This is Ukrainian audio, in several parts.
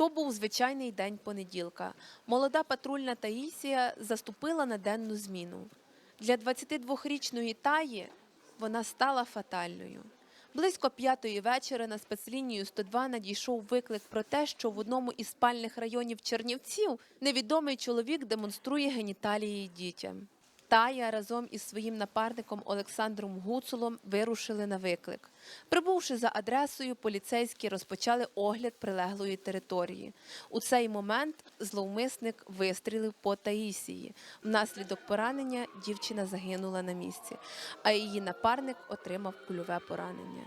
То був звичайний день понеділка. Молода патрульна Таїсія заступила на денну зміну. Для 22-річної Таї вона стала фатальною. Близько п'ятої вечора на спецлінію 102 надійшов виклик про те, що в одному із спальних районів Чернівців невідомий чоловік демонструє геніталії дітям. Тая разом із своїм напарником Олександром Гуцулом вирушили на виклик. Прибувши за адресою, поліцейські розпочали огляд прилеглої території. У цей момент зловмисник вистрілив по Таїсії. Внаслідок поранення дівчина загинула на місці, а її напарник отримав кульове поранення.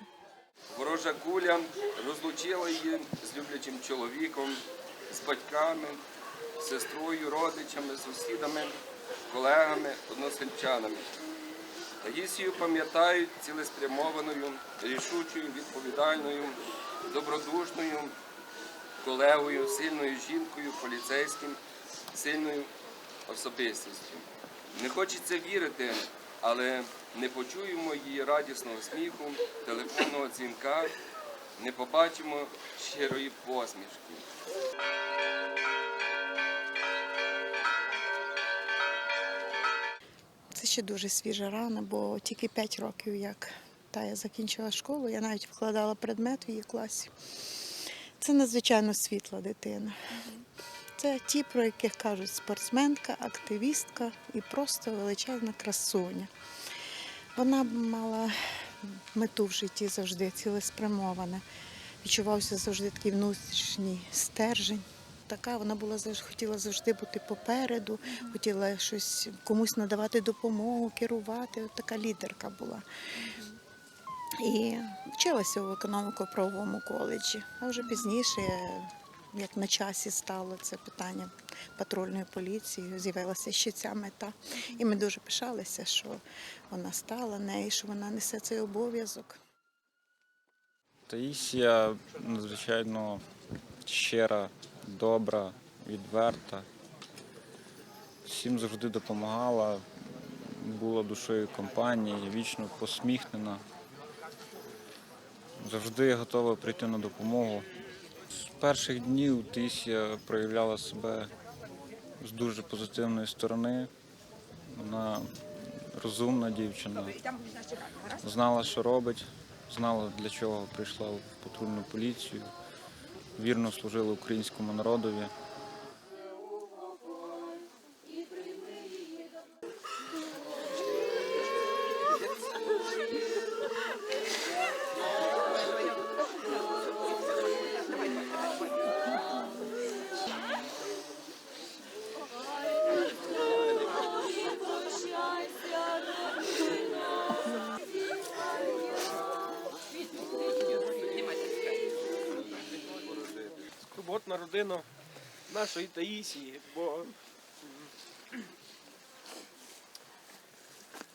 Ворожа куля розлучила її з люблячим чоловіком, з батьками, сестрою, родичами, сусідами, колегами, односельчанами. Таїсію пам'ятають цілеспрямованою, рішучою, відповідальною, добродушною колегою, сильною жінкою, поліцейським, сильною особистістю. Не хочеться вірити, але не почуємо її радісного сміху, телефонного дзвінка, не побачимо щирої посмішки. Ще дуже свіжа рана, бо тільки 5 років, як та я закінчила школу, я навіть викладала предмет в її класі. Це надзвичайно світла дитина. Це ті, про яких кажуть спортсменка, активістка і просто величезна красуня. Вона мала мету в житті завжди цілеспрямована. Відчувався завжди такий внутрішній стержень. Така вона була завжди хотіла завжди бути попереду, хотіла щось комусь надавати допомогу, керувати. От така лідерка була. І вчилася в економіко-правовому коледжі. А вже пізніше, як на часі стало це питання патрульної поліції, з'явилася ще ця мета. І ми дуже пишалися, що вона стала нею, що вона несе цей обов'язок. Таїсія надзвичайно щира, добра, відверта. Всім завжди допомагала, була душою компанії, вічно посміхнена. Завжди готова прийти на допомогу. З перших днів Таїсія проявляла себе з дуже позитивної сторони. Вона розумна дівчина, знала, що робить, знала, для чого прийшла в патрульну поліцію, вірно служили українському народові. Скорботна родина нашої Таїсії, бо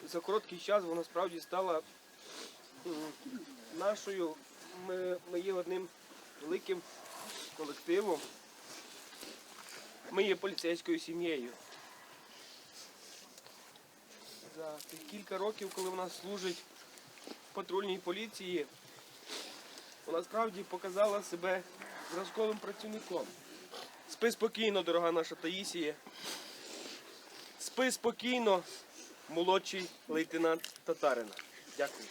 за короткий час вона справді стала нашою. Ми, ми є одним великим колективом. Ми є поліцейською сім'єю. За тих кілька років, коли вона служить в патрульній поліції, вона справді показала себе зразковим працівником. Спи спокійно, дорога наша Таїсія. Спи спокійно, молодший лейтенант Татарина. Дякую.